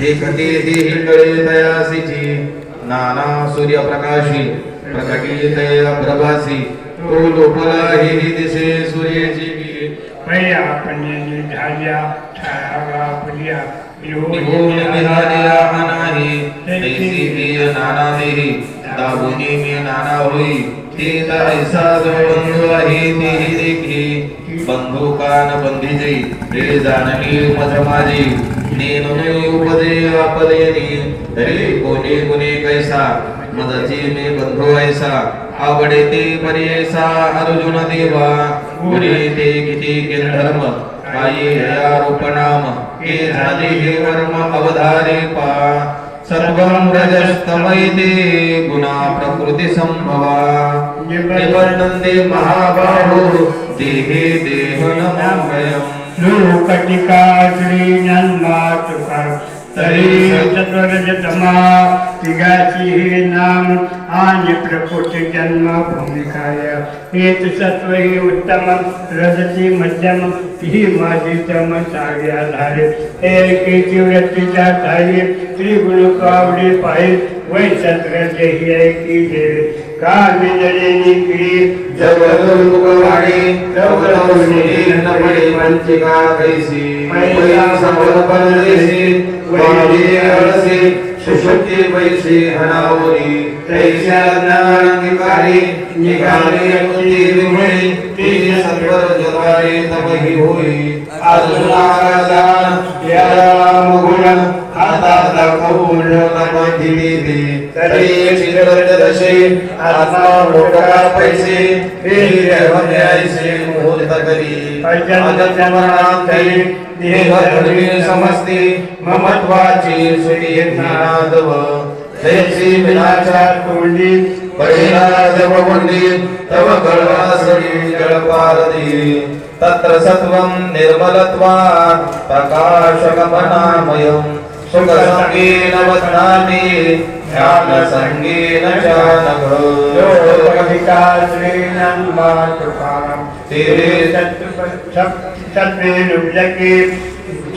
देखते ती हिंडळे तयासीची नाना सूर्यप्रकाशी प्रकटित प्रभासी. तो लोपला ही दिसे सूर्याची की पया पण्यांनी झाल्या छाया फुल्या निघून निघाल्या अनाही तैसी नाना देही. दाबुनी मी नाना होई. ते बंधू आहे तेही देखी. बंधू कान जाणवी उपदे तरी कोणी कैसा? मी बंधू ऐसा. आवडे ते अर्जुन देवा. ते किती धर्म? काही रूपनाम हे झाले हे वर्म अवधारे पा. सर्वं रजस्तमयते गुणा प्रकृती संभवा निवर्तन्ते महाबाहो देहे देह नमोभयम् लोकटिका श्री तरी चतुर्जतमा तिघाची नाम आणि प्रकृती जन्म भूमिकाय हेत सत्व ही उत्तम रजती मध्यम ही माझी तम सागे आधारे एकेची व्यक्तीच्या धारी त्रिगुण कावडी पाहिजे वै सत्र देही ऐकी घेरे का विजलेली पिढी जगलोकवाणी जगलोकवाणी न वंचिका कैसी पैसा संपद परदेशी वाणी अळसी सुशक्ती वैसे हनावरी तैस्या ज्ञानांगिकारी निघाले मुक्ती विमुळे ते सत्वर जगवारे तपही होई अर्जुनाला या मुगुण आता तरी आत्मा मोठा पैसे वीर करी देह धर्मी समस्ती ममत्वाची सुरी जयसी विनाचा पहिला जव तव तत्र सत्वं निर्मलत्वात् प्रकाशकमनामयम्। सुखसंगेन ज्ञानसंगेन चानघ लोकधिका श्रीनन्मातुकाम् तेरे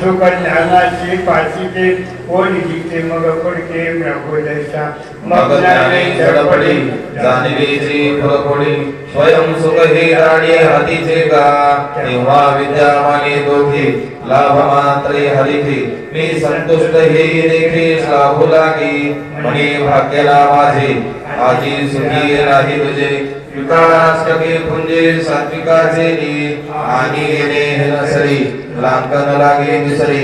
लुबलके सुख ज्ञानाची पाचीचे कोणी जिथे मग पडके प्रभोदयचा मग ज्ञाने झडपडी जाणीवेची फळफोडी. स्वयं सुख हे राणी हातीचे का? तेव्हा विद्यामाने दोघे. लाभ मात्रे हरिथे मी संतुष्ट हे देखे लाभू लागी. म्हणे भाग्यला माझे. आजी सुखी राही तुझे. विकासके पुंजे सात्विकाचे आणि येणे नसरी लांकन लागे विसरी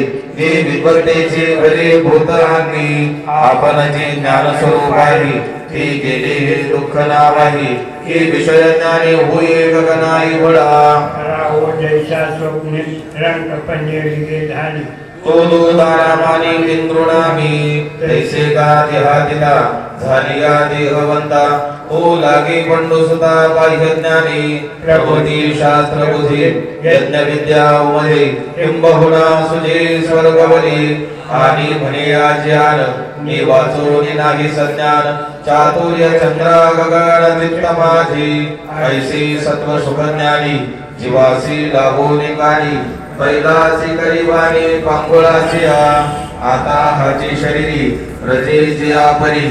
विद्वत्तेचे बरे भूत अंगी आपण जे ज्ञान स्वरूप आहे ते गेले हे दुःख नावाही हे विषय ज्ञानी होये गगनाई वडा. राहो जैसा स्वप्ने रंग पंजरी झाली तो तैसे हातिता झाली या देहवंता. ओ लागे पंडुसुता बाह्य ज्ञानी प्रबोधी शास्त्र बुधी यज्ञ विद्या उमजे किंबहुना सुजे स्वर्गवली आणि म्हणे आज्ञान मी वाचोनी नाही संज्ञान चातुर्य चंद्रा गगन दीप्त माझी ऐसी सत्व सुख ज्ञानी जीवासी लाभोनी निकाली पैदासी करीवानी पांगुळाची आता हाची शरीरी रजेची आपरी